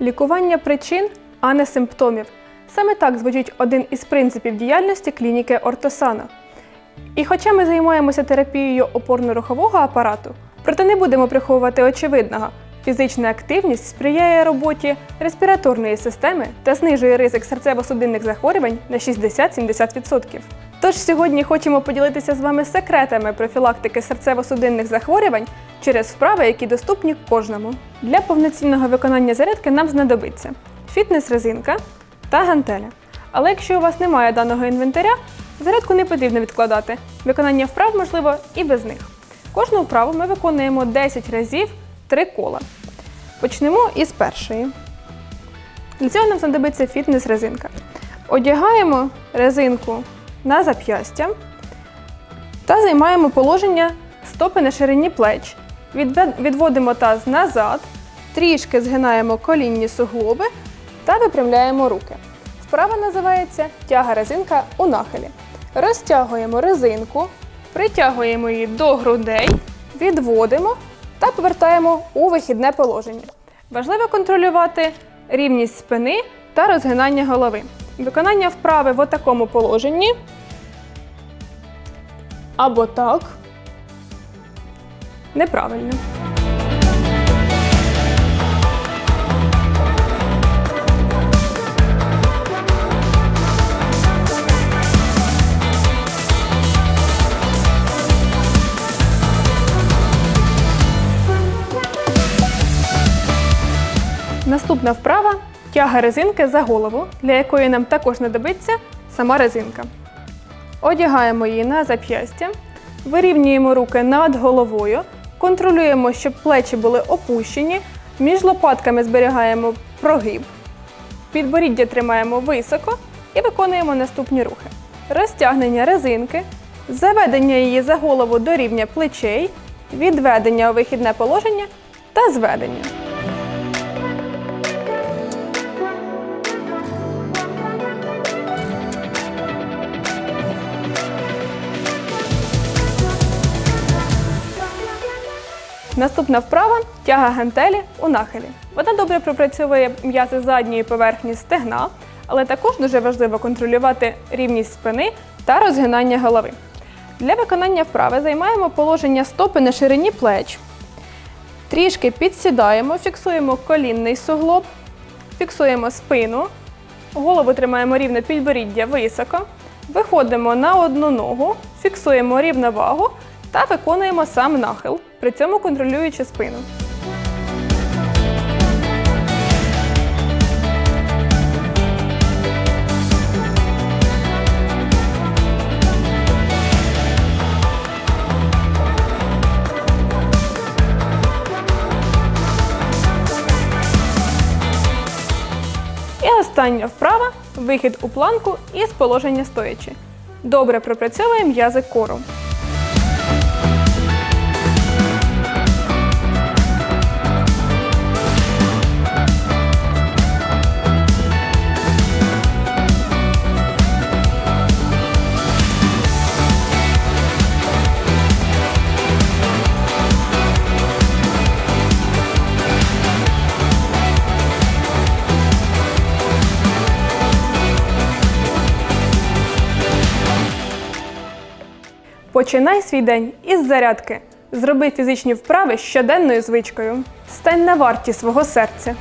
Лікування причин, а не симптомів. Саме так звучить один із принципів діяльності клініки Ортосана. І хоча ми займаємося терапією опорно-рухового апарату, проте не будемо приховувати очевидного. Фізична активність сприяє роботі респіраторної системи та знижує ризик серцево-судинних захворювань на 60-70%. Тож сьогодні хочемо поділитися з вами секретами профілактики серцево-судинних захворювань через вправи, які доступні кожному. Для повноцінного виконання зарядки нам знадобиться фітнес-резинка та гантеля. Але якщо у вас немає даного інвентаря, зарядку не потрібно відкладати. Виконання вправ можливо і без них. Кожну вправу ми виконуємо 10 разів 3 кола. Почнемо із першої. Для цього нам знадобиться фітнес-резинка. Одягаємо резинку на зап'ястя та займаємо положення стопи на ширині плеч. Відводимо таз назад, трішки згинаємо колінні суглоби та випрямляємо руки. Вправа називається тяга резинка у нахилі. Розтягуємо резинку, притягуємо її до грудей, відводимо та повертаємо у вихідне положення. Важливо контролювати рівність спини та розгинання голови. Виконання вправи в такому положенні або так. Неправильно. Наступна вправа тяга резинки за голову, для якої нам також знадобиться сама резинка. Одягаємо її на зап'ястя, вирівнюємо руки над головою, контролюємо, щоб плечі були опущені, між лопатками зберігаємо прогиб, підборіддя тримаємо високо і виконуємо наступні рухи: розтягнення резинки, заведення її за голову до рівня плечей, відведення у вихідне положення та зведення. Наступна вправа тяга гантелі у нахилі. Вона добре пропрацьовує м'язи задньої поверхні стегна, але також дуже важливо контролювати рівність спини та розгинання голови. Для виконання вправи займаємо положення стопи на ширині плеч. Трішки підсідаємо, фіксуємо колінний суглоб, фіксуємо спину, голову тримаємо рівно підборіддя високо, виходимо на одну ногу, фіксуємо рівновагу та виконуємо сам нахил, при цьому контролюючи спину. І остання вправа вихід у планку із положення стоячи. Добре пропрацьовує м'язи кору. Починай свій день із зарядки. Зроби фізичні вправи щоденною звичкою. Стань на варті свого серця.